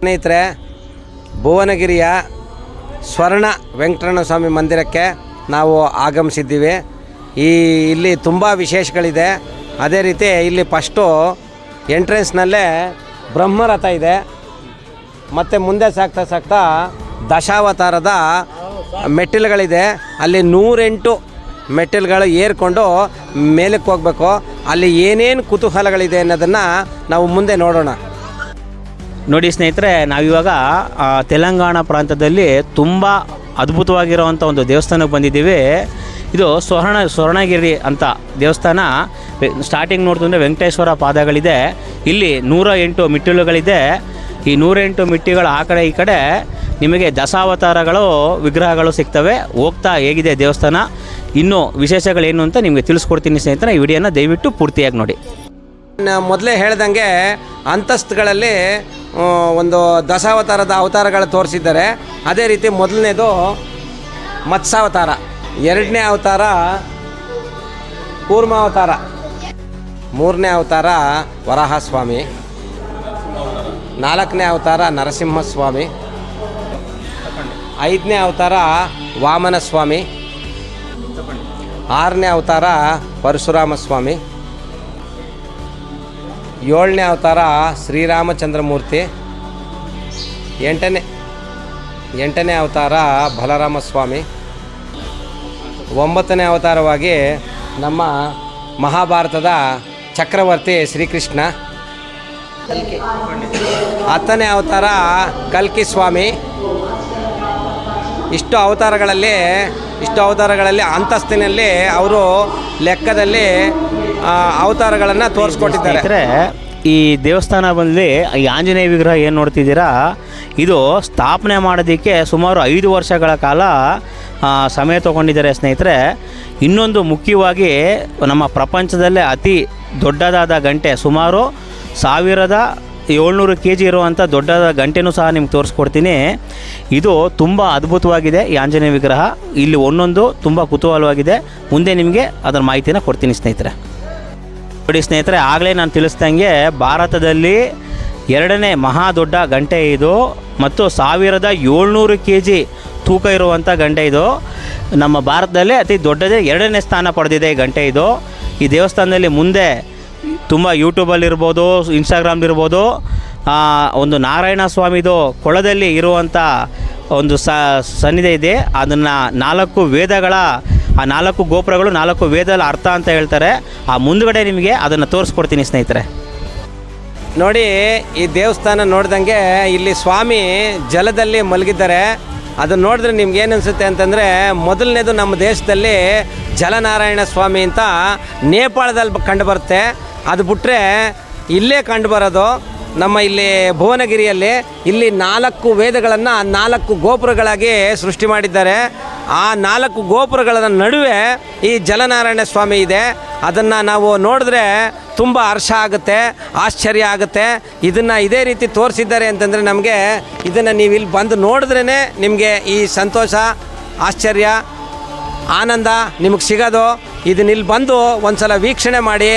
ಸ್ನೇಹಿತರೆ, ಭುವನಗಿರಿಯ ಸ್ವರ್ಣ ವೆಂಕಟರಣ ಸ್ವಾಮಿ ಮಂದಿರಕ್ಕೆ ನಾವು ಆಗಮಿಸಿದ್ದೀವಿ. ಈ ಇಲ್ಲಿ ತುಂಬ ವಿಶೇಷಗಳಿದೆ. ಅದೇ ರೀತಿ ಇಲ್ಲಿ ಫಸ್ಟು ಎಂಟ್ರೆನ್ಸ್ನಲ್ಲೇ ಬ್ರಹ್ಮರಥ ಇದೆ. ಮತ್ತು ಮುಂದೆ ಸಾಗ್ತಾ ಸಾಗ್ತಾ ದಶಾವತಾರದ ಮೆಟ್ಟಿಲುಗಳಿದೆ. ಅಲ್ಲಿ ನೂರೆಂಟು ಮೆಟ್ಟಿಲುಗಳು ಏರ್ಕೊಂಡು ಮೇಲಕ್ಕೆ ಹೋಗಬೇಕು. ಅಲ್ಲಿ ಏನೇನು ಕುತೂಹಲಗಳಿದೆ ಅನ್ನೋದನ್ನು ನಾವು ಮುಂದೆ ನೋಡೋಣ. ನೋಡಿ ಸ್ನೇಹಿತರೆ, ನಾವಿವಾಗ ತೆಲಂಗಾಣ ಪ್ರಾಂತದಲ್ಲಿ ತುಂಬ ಅದ್ಭುತವಾಗಿರುವಂಥ ಒಂದು ದೇವಸ್ಥಾನಕ್ಕೆ ಬಂದಿದ್ದೀವಿ. ಇದು ಸ್ವರ್ಣ, ಸ್ವರ್ಣಗಿರಿ ಅಂತ ದೇವಸ್ಥಾನ. ಸ್ಟಾರ್ಟಿಂಗ್ ನೋಡ್ತಂದರೆ ವೆಂಕಟೇಶ್ವರ ಪಾದಗಳಿದೆ. ಇಲ್ಲಿ ನೂರ ಎಂಟು ಮಿಟ್ಟಿಲುಗಳಿದೆ. ಈ ನೂರೆಂಟು ಮಿಟ್ಟಿಗಳ ಆ ಕಡೆ, ಈ ಕಡೆ ನಿಮಗೆ ದಶಾವತಾರಗಳು, ವಿಗ್ರಹಗಳು ಸಿಗ್ತವೆ. ಹೋಗ್ತಾ ಹೇಗಿದೆ ದೇವಸ್ಥಾನ. ಇನ್ನೂ ವಿಶೇಷಗಳೇನು ಅಂತ ನಿಮಗೆ ತಿಳಿಸ್ಕೊಡ್ತೀನಿ ಸ್ನೇಹಿತರೆ, ಈ ವಿಡಿಯೋನ ದಯವಿಟ್ಟು ಪೂರ್ತಿಯಾಗಿ ನೋಡಿ. ಮೊದಲೇ ಹೇಳ್ದಂಗೆ ಅಂತಸ್ತುಗಳಲ್ಲಿ ಒಂದು ದಶಾವತಾರದ ಅವತಾರಗಳು ತೋರಿಸಿದ್ದಾರೆ. ಅದೇ ರೀತಿ ಮೊದಲನೇದು ಮತ್ಸ್ಯಾವತಾರ. ಎರಡನೇ ಅವತಾರ ಕೂರ್ಮಾವತಾರ. ಮೂರನೇ ಅವತಾರ ವರಾಹಸ್ವಾಮಿ. ನಾಲ್ಕನೇ ಅವತಾರ ನರಸಿಂಹಸ್ವಾಮಿ. ಐದನೇ ಅವತಾರ ವಾಮನ ಸ್ವಾಮಿ ಆರನೇ ಅವತಾರ ಪರಶುರಾಮ ಸ್ವಾಮಿ ಏಳನೇ ಅವತಾರ ಶ್ರೀರಾಮಚಂದ್ರಮೂರ್ತಿ. ಎಂಟನೇ ಎಂಟನೇ ಅವತಾರ ಬಲರಾಮ ಸ್ವಾಮಿ ಒಂಬತ್ತನೇ ಅವತಾರವಾಗಿ ನಮ್ಮ ಮಹಾಭಾರತದ ಚಕ್ರವರ್ತಿ ಶ್ರೀಕೃಷ್ಣ. ಹತ್ತನೇ ಅವತಾರ ಕಲ್ಕಿ ಸ್ವಾಮಿ. ಇಷ್ಟು ಅವತಾರಗಳಲ್ಲಿ ಇಷ್ಟು ಅವತಾರಗಳಲ್ಲಿ ಅಂತಸ್ತಿನಲ್ಲಿ ಅವರು ಲೆಕ್ಕದಲ್ಲಿ ಅವತಾರಗಳನ್ನು ತೋರಿಸ್ಕೊಟ್ಟಿದ್ದಾರೆ. ಈ ದೇವಸ್ಥಾನ ಬಂದು ಈ ಆಂಜನೇಯ ವಿಗ್ರಹ ಏನು ನೋಡ್ತಿದ್ದೀರಾ? ಇದು ಸ್ಥಾಪನೆ ಮಾಡೋದಕ್ಕೆ ಸುಮಾರು ಐದು ವರ್ಷಗಳ ಕಾಲ ಸಮಯ ತಗೊಂಡಿದ್ದಾರೆ ಸ್ನೇಹಿತರೆ. ಇನ್ನೊಂದು ಮುಖ್ಯವಾಗಿ ನಮ್ಮ ಪ್ರಪಂಚದಲ್ಲೇ ಅತಿ ದೊಡ್ಡದಾದ ಗಂಟೆ, ಸುಮಾರು ಸಾವಿರದ ಏಳ್ನೂರು ಕೆ ಜಿ ಇರುವಂಥ ದೊಡ್ಡದಾದ ಗಂಟೆನೂ ಸಹ ನಿಮ್ಗೆ ತೋರಿಸ್ಕೊಡ್ತೀನಿ. ಇದು ತುಂಬ ಅದ್ಭುತವಾಗಿದೆ ಈ ಆಂಜನೇಯ ವಿಗ್ರಹ. ಇಲ್ಲಿ ಒಂದೊಂದು ತುಂಬ ಕುತೂಹಲವಾಗಿದೆ. ಮುಂದೆ ನಿಮಗೆ ಅದರ ಮಾಹಿತಿನ ಕೊಡ್ತೀನಿ ಸ್ನೇಹಿತರೆ. ನೋಡಿ ಸ್ನೇಹಿತರೆ, ಆಗಲೇ ನಾನು ತಿಳಿಸ್ದಂಗೆ ಭಾರತದಲ್ಲಿ ಎರಡನೇ ಮಹಾ ದೊಡ್ಡ ಗಂಟೆ ಇದು ಮತ್ತು ಸಾವಿರದ ಏಳ್ನೂರು ಕೆ ಜಿ ತೂಕ ಇರುವಂಥ ಗಂಟೆ ಇದು. ನಮ್ಮ ಭಾರತದಲ್ಲೇ ಅತಿ ದೊಡ್ಡದೇ ಎರಡನೇ ಸ್ಥಾನ ಪಡೆದಿದೆ ಈ ಗಂಟೆ ಇದು. ಈ ದೇವಸ್ಥಾನದಲ್ಲಿ ಮುಂದೆ ತುಂಬ ಯೂಟ್ಯೂಬಲ್ಲಿರ್ಬೋದು ಇನ್ಸ್ಟಾಗ್ರಾಮ್ಲಿರ್ಬೋದು ಒಂದು ನಾರಾಯಣ ಸ್ವಾಮಿದು ಕೊಳದಲ್ಲಿ ಇರುವಂಥ ಒಂದು ಸ, ಸನ್ನಿಧಿ ಇದೆ. ಅದನ್ನು ನಾಲ್ಕು ವೇದಗಳ, ಆ ನಾಲ್ಕು ಗೋಪುರಗಳು, ನಾಲ್ಕು ವೇದಗಳ ಅರ್ಥ ಅಂತ ಹೇಳ್ತಾರೆ. ಆ ಮುಂದುಗಡೆ ನಿಮಗೆ ಅದನ್ನು ತೋರಿಸ್ಕೊಡ್ತೀನಿ ಸ್ನೇಹಿತರೆ. ನೋಡಿ, ಈ ದೇವಸ್ಥಾನ ನೋಡ್ದಂಗೆ ಇಲ್ಲಿ ಸ್ವಾಮಿ ಜಲದಲ್ಲಿ ಮಲಗಿದ್ದಾರೆ. ಅದನ್ನು ನೋಡಿದ್ರೆ ನಿಮ್ಗೆ ಏನು ಅನಿಸುತ್ತೆ ಅಂತಂದರೆ, ಮೊದಲನೇದು ನಮ್ಮ ದೇಶದಲ್ಲಿ ಜಲನಾರಾಯಣ ಸ್ವಾಮಿ ಅಂತ ನೇಪಾಳದಲ್ಲಿ ಕಂಡು ಬರುತ್ತೆ. ಅದು ಬಿಟ್ಟರೆ ಇಲ್ಲೇ ಕಂಡು ಬರೋದು ನಮ್ಮ ಇಲ್ಲಿ ಭುವನಗಿರಿಯಲ್ಲಿ ಇಲ್ಲಿ ನಾಲ್ಕು ವೇದಗಳನ್ನು ನಾಲ್ಕು ಗೋಪುರಗಳಾಗಿ ಸೃಷ್ಟಿ ಮಾಡಿದ್ದಾರೆ. ಆ ನಾಲ್ಕು ಗೋಪುರಗಳ ನಡುವೆ ಈ ಜಲನಾರಾಯಣ ಸ್ವಾಮಿ ಇದೆ. ಅದನ್ನು ನಾವು ನೋಡಿದ್ರೆ ತುಂಬ ಹರ್ಷ ಆಗುತ್ತೆ, ಆಶ್ಚರ್ಯ ಆಗುತ್ತೆ. ಇದನ್ನು ಇದೇ ರೀತಿ ತೋರಿಸಿದ್ದಾರೆ ಅಂತಂದರೆ ನಮಗೆ ಇದನ್ನು ನೀವು ಇಲ್ಲಿ ಬಂದು ನೋಡಿದ್ರೇ ನಿಮಗೆ ಈ ಸಂತೋಷ, ಆಶ್ಚರ್ಯ, ಆನಂದ ನಿಮಗೆ ಸಿಗೋದು. ಇದನ್ನ ಇಲ್ಲಿ ಬಂದು ಒಂದ್ಸಲ ವೀಕ್ಷಣೆ ಮಾಡಿ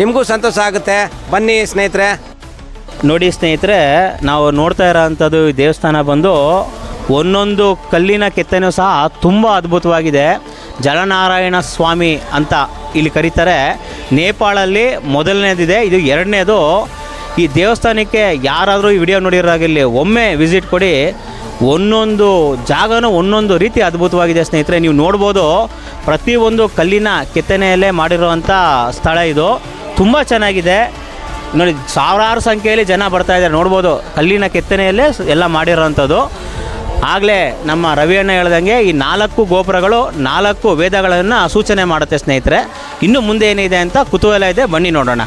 ನಿಮಗೂ ಸಂತೋಷ ಆಗುತ್ತೆ. ಬನ್ನಿ ಸ್ನೇಹಿತರೆ. ನೋಡಿ ಸ್ನೇಹಿತರೆ, ನಾವು ನೋಡ್ತಾ ಇರೋವಂಥದ್ದು ದೇವಸ್ಥಾನ ಬಂದು ಒಂದೊಂದು ಕಲ್ಲಿನ ಕೆತ್ತನೆ ಸಹ ತುಂಬ ಅದ್ಭುತವಾಗಿದೆ. ಜಲನಾರಾಯಣ ಸ್ವಾಮಿ ಅಂತ ಇಲ್ಲಿ ಕರೀತಾರೆ. ನೇಪಾಳಲ್ಲಿ ಮೊದಲನೇದಿದೆ, ಇದು ಎರಡನೇದು. ಈ ದೇವಸ್ಥಾನಕ್ಕೆ ಯಾರಾದರೂ ಈ ವಿಡಿಯೋ ನೋಡಿರೋದಾಗಿರಲಿ, ಒಮ್ಮೆ ವಿಸಿಟ್ ಕೊಡಿ. ಒಂದೊಂದು ಜಾಗನೂ ಒಂದೊಂದು ರೀತಿ ಅದ್ಭುತವಾಗಿದೆ ಸ್ನೇಹಿತರೆ. ನೀವು ನೋಡ್ಬೋದು, ಪ್ರತಿಯೊಂದು ಕಲ್ಲಿನ ಕೆತ್ತನೆಯಲ್ಲೇ ಮಾಡಿರುವಂಥ ಸ್ಥಳ ಇದು. ತುಂಬ ಚೆನ್ನಾಗಿದೆ. ನೋಡಿ, ಸಾವಿರಾರು ಸಂಖ್ಯೆಯಲ್ಲಿ ಜನ ಬರ್ತಾ ಇದ್ದಾರೆ. ನೋಡ್ಬೋದು, ಕಲ್ಲಿನ ಕೆತ್ತನೆಯಲ್ಲೇ ಎಲ್ಲ ಮಾಡಿರೋವಂಥದ್ದು ಆಗಲೇ ನಮ್ಮ ರವಿಯಣ್ಣ ಹೇಳ್ದಂಗೆ ಈ ನಾಲ್ಕು ಗೋಪುರಗಳು, ನಾಲ್ಕು ವೇದಗಳನ್ನು ಸೂಚನೆ ಮಾಡುತ್ತೆ ಸ್ನೇಹಿತರೆ. ಇನ್ನು ಮುಂದೆ ಏನಿದೆ ಅಂತ ಕುತೂಹಲ ಇದೆ. ಬನ್ನಿ ನೋಡೋಣ.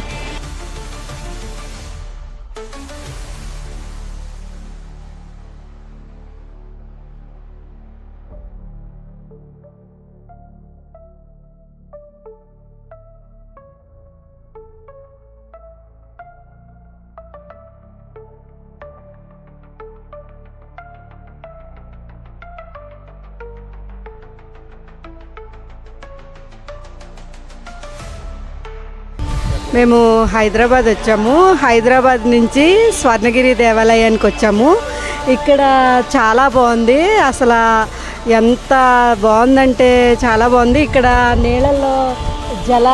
మేము హైదరాబాద్ వచ్చాము. హైదరాబాద్ నుంచి స్వర్ణగిరి దేవాలయానికి వచ్చాము. ఇక్కడ చాలా బాగుంది. అసలు ఎంత బాగుందంటే చాలా బాగుంది. ఇక్కడ నీళ్ళల్లో జల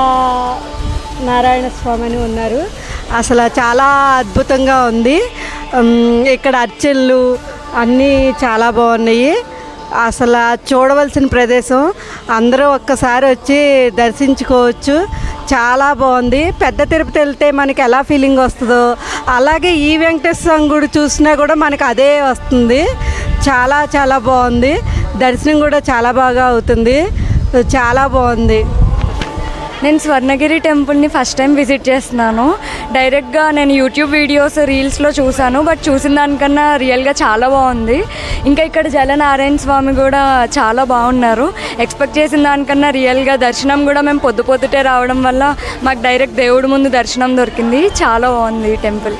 నారాయణ స్వామి అని ఉన్నారు. అసలు చాలా అద్భుతంగా ఉంది. ఇక్కడ అర్చనలు అన్నీ చాలా బాగున్నాయి. అసలు చూడవలసిన ప్రదేశం. అందరూ ఒక్కసారి వచ్చి దర్శించుకోవచ్చు. చాలా బాగుంది. పెద్ద తిరుపతి వెళ్తే మనకి ఎలా ఫీలింగ్ వస్తుందో అలాగే ఈ వెంకటేశ్వర స్వామి గుడి చూసినా కూడా మనకు అదే వస్తుంది. చాలా చాలా బాగుంది. దర్శనం కూడా చాలా బాగా అవుతుంది. చాలా బాగుంది. నేను స్వర్ణగిరి టెంపుల్ని ఫస్ట్ టైం విజిట్ చేస్తున్నాను. డైరెక్ట్గా నేను యూట్యూబ్ వీడియోస్ రీల్స్లో చూశాను. బట్ చూసిన దానికన్నా రియల్గా చాలా బాగుంది. ఇంకా ఇక్కడ జలనారాయణ స్వామి కూడా చాలా బాగున్నారు. ఎక్స్పెక్ట్ చేసిన దానికన్నా రియల్గా దర్శనం కూడా మేము పొద్దు పొద్దుటే రావడం వల్ల మాకు డైరెక్ట్ దేవుడి ముందు దర్శనం దొరికింది. చాలా బాగుంది టెంపుల్.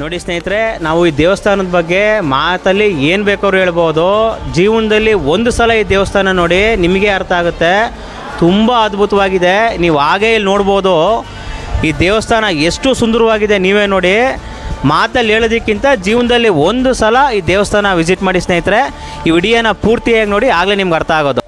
ನೋಡಿ ಸ್ನೇಹಿತರೆ, ನಾವು ಈ ದೇವಸ್ಥಾನದ ಬಗ್ಗೆ ಮಾತಲ್ಲಿ ಏನು ಬೇಕಾದ್ರು ಹೇಳ್ಬೋದು. ಜೀವನದಲ್ಲಿ ಒಂದು ಸಲ ಈ ದೇವಸ್ಥಾನ ನೋಡಿ ನಿಮಗೆ ಅರ್ಥ ಆಗುತ್ತೆ. ತುಂಬ ಅದ್ಭುತವಾಗಿದೆ. ನೀವು ಹಾಗೇ ಇಲ್ಲಿ ನೋಡ್ಬೋದು, ಈ ದೇವಸ್ಥಾನ ಎಷ್ಟು ಸುಂದರವಾಗಿದೆ ನೀವೇ ನೋಡಿ. ಮಾತಲ್ಲಿ ಹೇಳೋದಕ್ಕಿಂತ ಜೀವನದಲ್ಲಿ ಒಂದು ಸಲ ಈ ದೇವಸ್ಥಾನ ವಿಸಿಟ್ ಮಾಡಿ ಸ್ನೇಹಿತರೆ. ಈ ವಿಡಿಯೋನ ಪೂರ್ತಿಯಾಗಿ ನೋಡಿ, ಆಗಲೇ ನಿಮ್ಗೆ ಅರ್ಥ ಆಗೋದು.